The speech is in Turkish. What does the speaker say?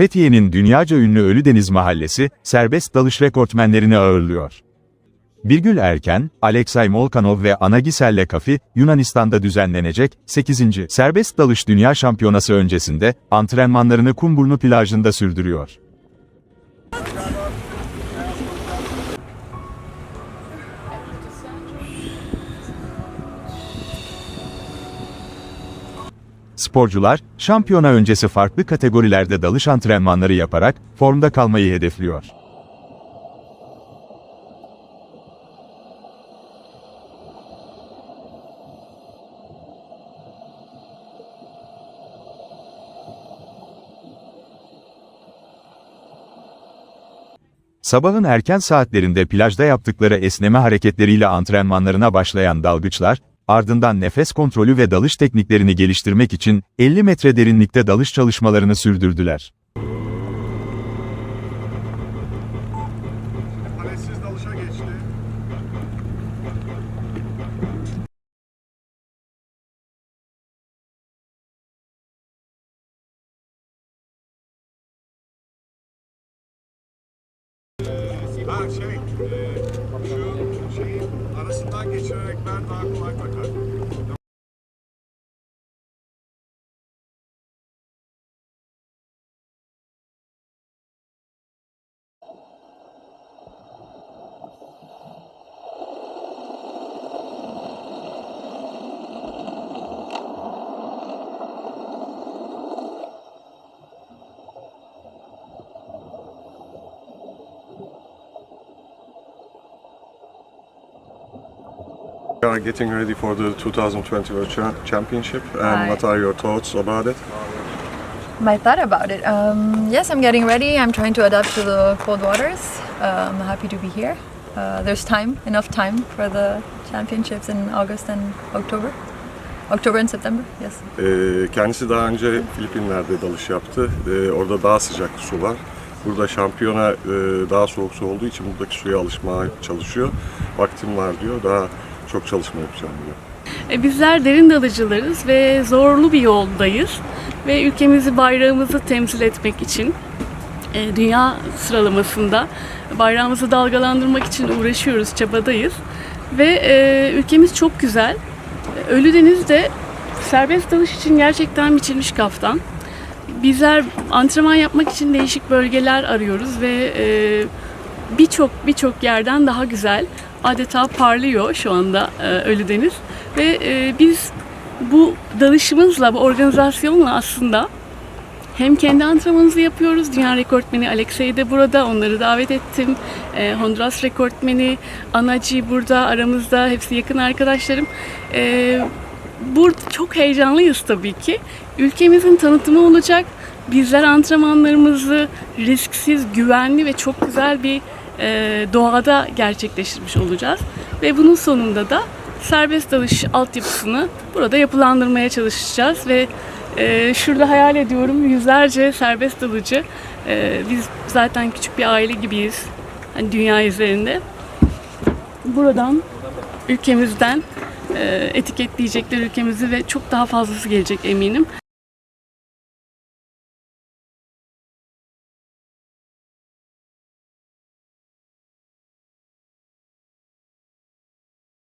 Fethiye'nin dünyaca ünlü Ölüdeniz Mahallesi, serbest dalış rekortmenlerini ağırlıyor. Birgül Erken, Alexey Molkanov ve Anagiselle Kafi, Yunanistan'da düzenlenecek 8. Serbest Dalış Dünya Şampiyonası öncesinde antrenmanlarını Kumburnu plajında sürdürüyor. Sporcular, şampiyona öncesi farklı kategorilerde dalış antrenmanları yaparak formda kalmayı hedefliyor. Sabahın erken saatlerinde plajda yaptıkları esneme hareketleriyle antrenmanlarına başlayan dalgıçlar, ardından nefes kontrolü ve dalış tekniklerini geliştirmek için 50 metre derinlikte dalış çalışmalarını sürdürdüler. Ha şey, e, arasından geçirerek ben daha kolay bakar. We are getting ready for the 2020 World Cha- Championship, and what are your thoughts about it? My thought about it. Um, yes, I'm getting ready. I'm trying to adapt to the cold waters. Uh, I'm happy to be here. Uh, there's time, enough time for the championships in August and October. October and September, yes. Ee, kendisi daha önce Filipinler'de dalış yaptı. Ee, orada daha sıcak su var. Burada şampiyona e, daha soğuk su olduğu için buradaki suya alışmaya çalışıyor. Vaktim var diyor, daha çok çalışma yapacağım diyor. E, Bizler derin dalıcılarız ve zorlu bir yoldayız. Ve ülkemizi, bayrağımızı temsil etmek için e, dünya sıralamasında bayrağımızı dalgalandırmak için uğraşıyoruz, çabadayız. Ve e, ülkemiz çok güzel. Ölüdeniz de serbest dalış için gerçekten biçilmiş kaftan. Bizler antrenman yapmak için değişik bölgeler arıyoruz ve birçok birçok yerden daha güzel adeta parlıyor şu anda e, Ölüdeniz ve e, biz bu dalışımızla bu organizasyonla aslında hem kendi antrenmanımızı yapıyoruz. Dünya rekortmeni Alexey de burada. Onları davet ettim. E, Honduras rekortmeni Anaci burada aramızda. Hepsi yakın arkadaşlarım. E, burada çok heyecanlıyız tabii ki. Ülkemizin tanıtımı olacak. Bizler antrenmanlarımızı risksiz, güvenli ve çok güzel bir doğada gerçekleştirmiş olacağız. Ve bunun sonunda da serbest dalış altyapısını burada yapılandırmaya çalışacağız ve e, şurada hayal ediyorum yüzlerce serbest dalıcı. E, biz zaten küçük bir aile gibiyiz hani dünya üzerinde. Buradan ülkemizden e, etiketleyecekler ülkemizi ve çok daha fazlası gelecek eminim.